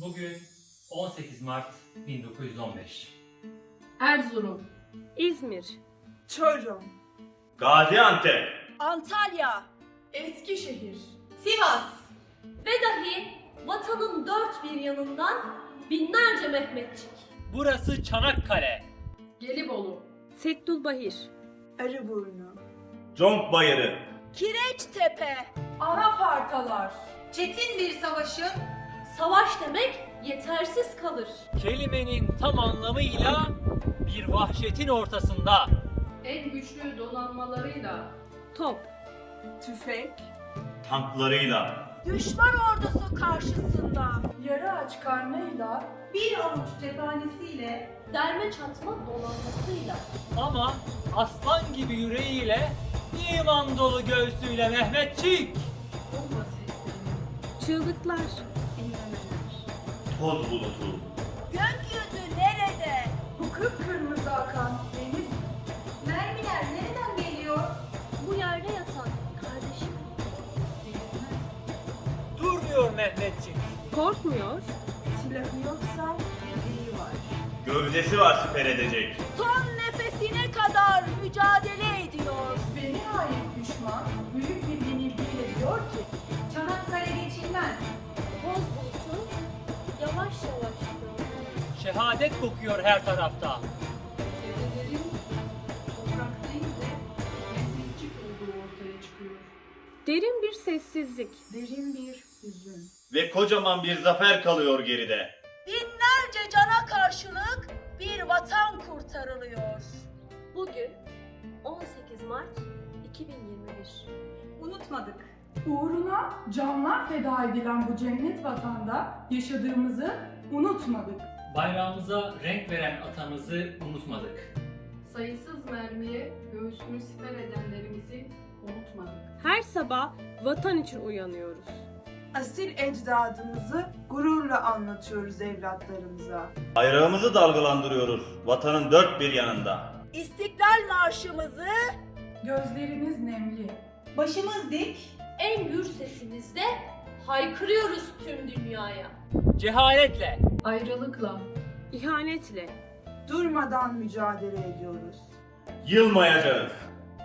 Bugün 18 Mart 1915. Erzurum, İzmir, Çorum, Gaziantep, Antalya Eskişehir, Sivas ve dahi vatanın dört bir yanından binlerce Mehmetçik. Burası Çanakkale. Gelibolu, Settulbahir, Arıburnu, Conk Bayırı, Kireçtepe. Anafartalar, Çetin bir savaşın savaş demek yetersiz kalır. Kelimenin tam anlamıyla bir vahşetin ortasında. en güçlü donanmalarıyla, Top, tüfek, tanklarıyla, Düşman ordusu karşısında yarı aç karnıyla, bir avuç cephanesiyle derme çatma donanmasıyla Ama aslan gibi yüreğiyle, iman dolu göğsüyle Mehmetçik. sesleri, çığlıklar. Toz bulutu, gökyüzü nerede? bu kıpkırmızı akan deniz Mermiler nereden geliyor? Bu yerde yatan kardeşim. değilmez. Durmuyor Mehmetçik. Korkmuyor, silahı yoksa yediği var. gövdesi var siper edecek. Son nefesine kadar mücadele ediyor. Ve nihayet Şehadet kokuyor her tarafta. çevrelerin toprak değil de Mehmetçik olduğu ortaya çıkıyor. derin bir sessizlik. Derin bir hüzün. Ve kocaman bir zafer kalıyor geride. Binlerce cana karşılık bir vatan kurtarılıyor. Bugün 18 Mart 2021. Unutmadık. Uğruna canlar feda edilen bu cennet vatanda yaşadığımızı unutmadık. Bayrağımıza renk veren atamızı unutmadık. Sayısız mermiye göğsünü siper edenlerimizi unutmadık. Her sabah vatan için uyanıyoruz. Asil ecdadımızı gururla anlatıyoruz evlatlarımıza. Bayrağımızı dalgalandırıyoruz vatanın dört bir yanında. İstiklal Marşımızı Gözlerimiz nemli. başımız dik, en gür sesimizde haykırıyoruz tüm dünyaya. Cehaletle, Ayrılıkla, İhanetle, Durmadan mücadele ediyoruz. Yılmayacağız.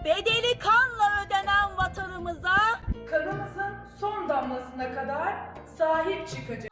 Bedeli kanla ödenen vatanımıza kanımızın son damlasına kadar sahip çıkacağız.